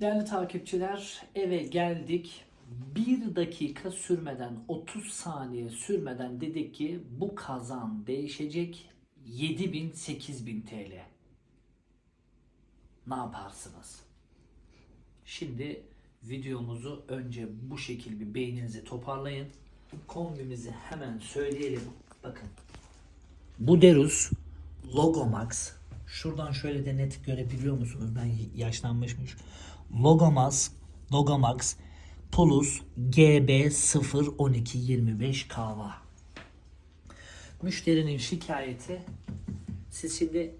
Değerli takipçiler eve geldik. Bir dakika sürmeden 30 saniye sürmeden dedik ki bu kazan değişecek 7000 8000 TL. Ne yaparsınız? Şimdi videomuzu önce bu şekil bir beyninizi toparlayın. Kombimizi hemen söyleyelim. Bakın. Buderus Logomax. Şuradan şöyle de net görebiliyor musunuz? Ben yaşlanmışmış. Logomax, Logomax Plus GB 01225 kahva. Müşterinin şikayeti. Siz şimdi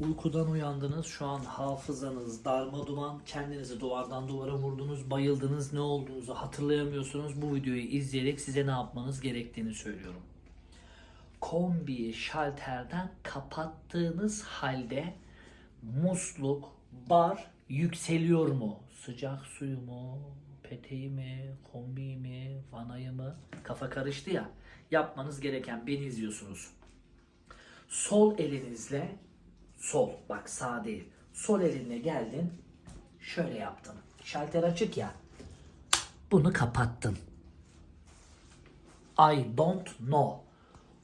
uykudan uyandınız şu an hafızanız darma duman kendinizi duvardan duvara vurdunuz bayıldınız ne olduğunuzu hatırlayamıyorsunuz. Bu videoyu izleyerek size ne yapmanız gerektiğini söylüyorum. Kombiyi şalterden kapattığınız halde musluk, bar yükseliyor mu? Sıcak suyu mu? Peteği mi? Kombiyi mi? Vanayı mı? Kafa karıştı ya. Yapmanız gereken beni izliyorsunuz. Sol elinizle sol bak sağ değil. Sol elinle geldin. Şöyle yaptın. Şalter açık ya. Bunu kapattın. I don't know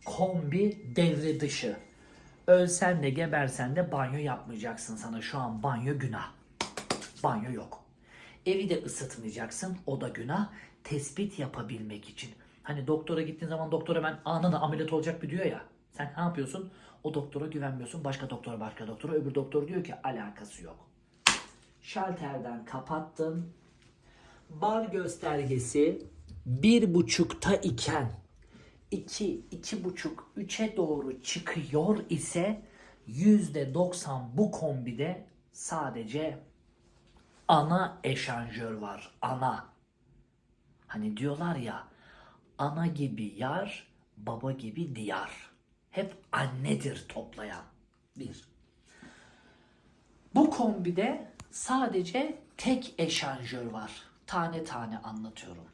kombi devre dışı. Ölsen de gebersen de banyo yapmayacaksın sana. Şu an banyo günah. Banyo yok. Evi de ısıtmayacaksın. O da günah. Tespit yapabilmek için. Hani doktora gittiğin zaman doktor hemen anında ameliyat olacak bir diyor ya. Sen ne yapıyorsun? O doktora güvenmiyorsun. Başka doktora başka doktora. Öbür doktor diyor ki alakası yok. Şalterden kapattın. Bar göstergesi bir buçukta iken 2, iki buçuk, 3'e doğru çıkıyor ise %90 bu kombide sadece ana eşanjör var. Ana. Hani diyorlar ya ana gibi yar, baba gibi diyar. Hep annedir toplayan. Bir. Bu kombide sadece tek eşanjör var. Tane tane anlatıyorum.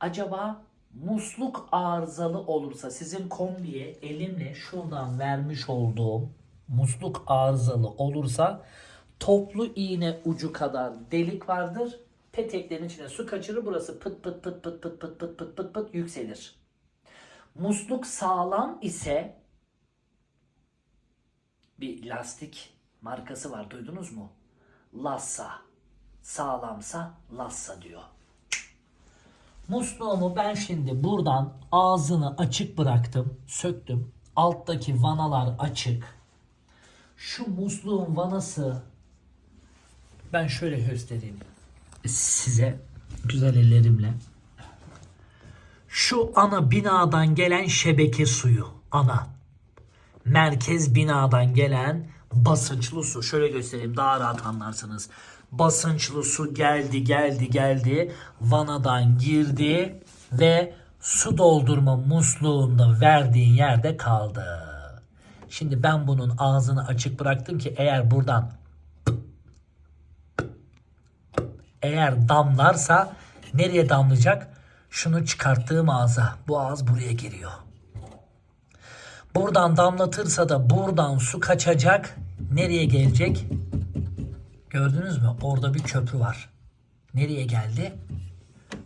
Acaba musluk arızalı olursa sizin kombiye elimle şuradan vermiş olduğum musluk arızalı olursa toplu iğne ucu kadar delik vardır. Peteklerin içine su kaçırır. Burası pıt pıt pıt pıt pıt pıt pıt pıt pıt pıt yükselir. Musluk sağlam ise bir lastik markası var duydunuz mu? Lassa. Sağlamsa Lassa diyor. Musluğumu ben şimdi buradan ağzını açık bıraktım. Söktüm. Alttaki vanalar açık. Şu musluğun vanası ben şöyle göstereyim size güzel ellerimle. Şu ana binadan gelen şebeke suyu. Ana. Merkez binadan gelen basınçlı su. Şöyle göstereyim daha rahat anlarsınız. Basınçlı su geldi geldi geldi. Vanadan girdi ve su doldurma musluğunda verdiğin yerde kaldı. Şimdi ben bunun ağzını açık bıraktım ki eğer buradan eğer damlarsa nereye damlayacak? Şunu çıkarttığım ağza. Bu ağız buraya giriyor. Buradan damlatırsa da buradan su kaçacak. Nereye gelecek? Gördünüz mü? Orada bir köprü var. Nereye geldi?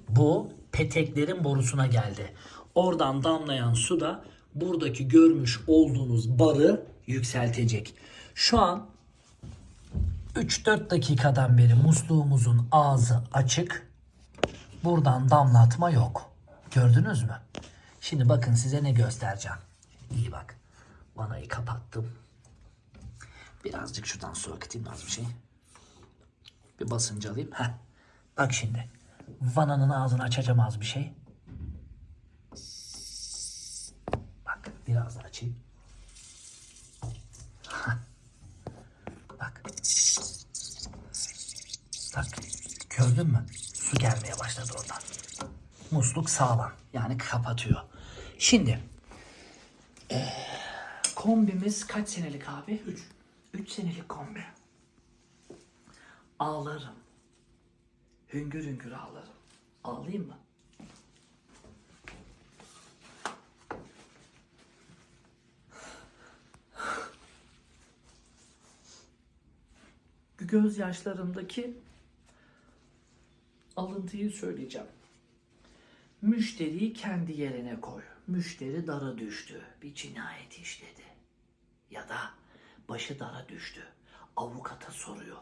Bu peteklerin borusuna geldi. Oradan damlayan su da buradaki görmüş olduğunuz barı yükseltecek. Şu an 3-4 dakikadan beri musluğumuzun ağzı açık. Buradan damlatma yok. Gördünüz mü? Şimdi bakın size ne göstereceğim. İyi bak. Vanayı kapattım. Birazcık şuradan su akıtayım az bir şey. Bir basınç alayım. Heh. Bak şimdi. Vananın ağzını açacağım az bir şey. Bak biraz da açayım. Heh. Bak. Bak. Gördün mü? Su gelmeye başladı oradan. Musluk sağlam. Yani kapatıyor. Şimdi eee, kombimiz kaç senelik abi? 3. 3 senelik kombi. Ağlarım. Hüngür hüngür ağlarım. Ağlayayım mı? gözyaşlarımdaki alıntıyı söyleyeceğim. Müşteriyi kendi yerine koy. Müşteri dara düştü. Bir cinayet işledi. Ya da başı dara düştü. Avukata soruyor.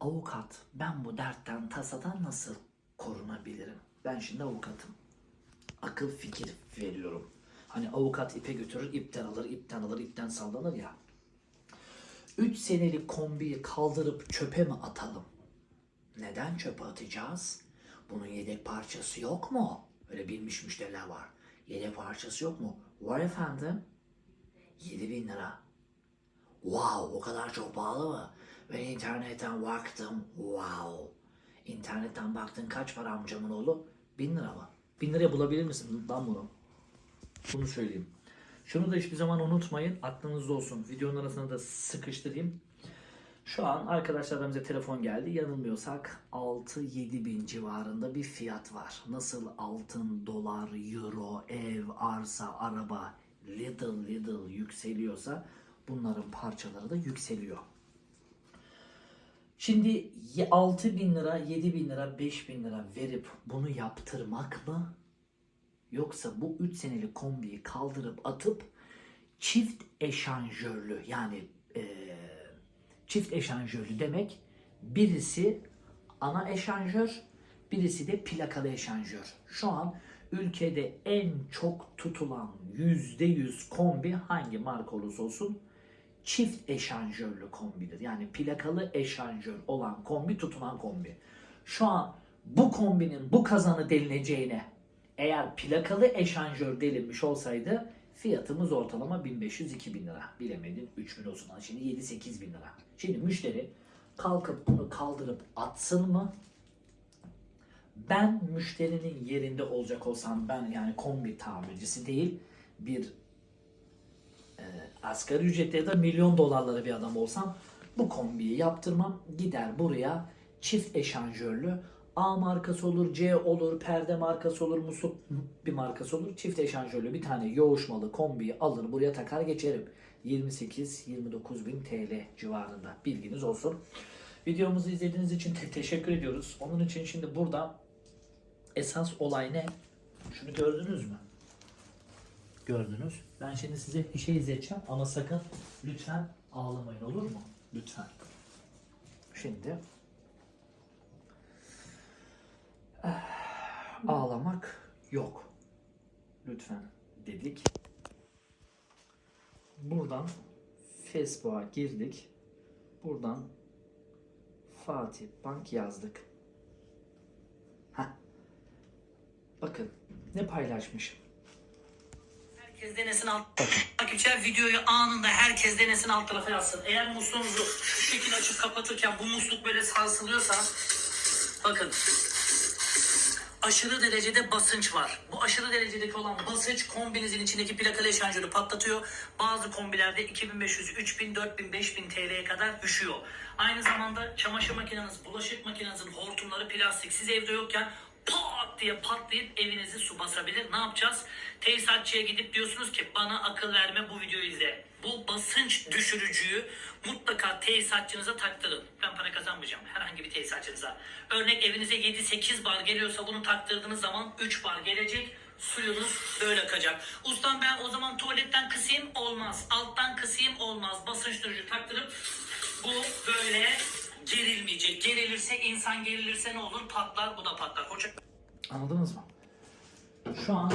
Avukat ben bu dertten tasadan nasıl korunabilirim? Ben şimdi avukatım. Akıl fikir veriyorum. Hani avukat ipe götürür, ipten alır, ipten alır, ipten sallanır ya. 3 senelik kombiyi kaldırıp çöpe mi atalım? Neden çöpe atacağız? Bunun yedek parçası yok mu? Öyle bilmiş müşteriler var. Yedek parçası yok mu? Var efendim. 7000 lira. Wow o kadar çok pahalı mı? Ben internetten baktım. Wow. İnternetten baktın kaç para amcamın oğlu? 1000 lira mı? 1000 liraya bulabilir misin lan bunu? Bunu söyleyeyim. Şunu da hiçbir zaman unutmayın. Aklınızda olsun. Videonun arasına da sıkıştırayım. Şu an arkadaşlardan bize telefon geldi. Yanılmıyorsak 6-7 bin civarında bir fiyat var. Nasıl altın, dolar, euro, ev, arsa, araba little little yükseliyorsa bunların parçaları da yükseliyor. Şimdi 6 bin lira, 7 bin lira, 5 bin lira verip bunu yaptırmak mı? Yoksa bu 3 senelik kombiyi kaldırıp atıp çift eşanjörlü yani eee, çift eşanjörlü demek birisi ana eşanjör birisi de plakalı eşanjör. Şu an ülkede en çok tutulan %100 kombi hangi marka olursa olsun çift eşanjörlü kombidir. Yani plakalı eşanjör olan kombi tutulan kombi. Şu an bu kombinin bu kazanı delineceğine eğer plakalı eşanjör delinmiş olsaydı fiyatımız ortalama 1500-2000 lira. Bilemedin 3000 olsun. Şimdi 7-8 bin lira. Şimdi müşteri kalkıp bunu kaldırıp atsın mı? Ben müşterinin yerinde olacak olsam ben yani kombi tamircisi değil bir e, asgari ücretli ya da milyon dolarları bir adam olsam bu kombiyi yaptırmam. Gider buraya çift eşanjörlü A markası olur, C olur, perde markası olur, musluk bir markası olur. Çift eşanjörlü bir tane yoğuşmalı kombiyi alır buraya takar geçerim. 28-29 bin TL civarında bilginiz olsun. Videomuzu izlediğiniz için te- teşekkür ediyoruz. Onun için şimdi burada esas olay ne? Şunu gördünüz mü? Gördünüz. Ben şimdi size bir şey izleteceğim ama sakın lütfen ağlamayın olur mu? Lütfen. Şimdi yok. Lütfen dedik. Buradan Facebook'a girdik. Buradan Fatih Bank yazdık. Heh. Bakın ne paylaşmışım. Herkes denesin alt takipçiler videoyu anında herkes denesin alt tarafa yazsın. Eğer musluğunuzu şu şekil açıp kapatırken bu musluk böyle sarsılıyorsa bakın aşırı derecede basınç var. Bu aşırı derecedeki olan basınç kombinizin içindeki plakalı eşanjörü patlatıyor. Bazı kombilerde 2500, 3000, 4000, 5000 TL'ye kadar düşüyor. Aynı zamanda çamaşır makineniz, bulaşık makinenizin hortumları plastik. Siz evde yokken pat diye patlayıp evinizi su basabilir. Ne yapacağız? Tesisatçıya gidip diyorsunuz ki bana akıl verme bu videoyu izle. Bu basınç düşürücüyü mutlaka tesisatçınıza taktırın. Ben para kazanmayacağım herhangi bir tesisatçınıza. Örnek evinize 7-8 bar geliyorsa bunu taktırdığınız zaman 3 bar gelecek. Suyunuz böyle akacak. Ustam ben o zaman tuvaletten kısayım olmaz. Alttan kısayım olmaz. Basınç düşürücü taktırıp bu böyle gerilmeyecek. Gerilirse insan gerilirse ne olur? Patlar bu da patlar. Hoca... Anladınız mı? Şu an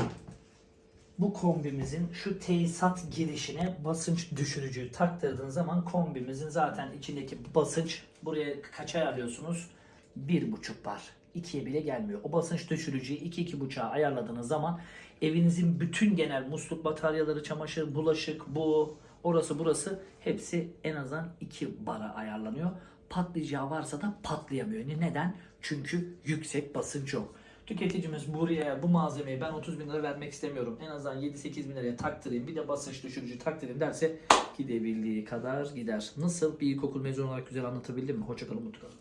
bu kombimizin şu tesisat girişine basınç düşürücüyü taktırdığın zaman kombimizin zaten içindeki basınç buraya kaça ayarlıyorsunuz? Bir buçuk bar. ikiye bile gelmiyor. O basınç düşürücüyü iki iki buçuğa ayarladığınız zaman evinizin bütün genel musluk bataryaları, çamaşır, bulaşık, bu, orası burası hepsi en azından 2 bara ayarlanıyor. Patlayacağı varsa da patlayamıyor. Neden? Çünkü yüksek basınç yok. Tüketicimiz buraya bu malzemeyi ben 30 bin lira vermek istemiyorum. En azından 7-8 bin liraya taktırayım bir de basınç düşürücü taktırayım derse gidebildiği kadar gider. Nasıl bir ilkokul mezunu olarak güzel anlatabildim mi? Hoşçakalın mutlu kalın.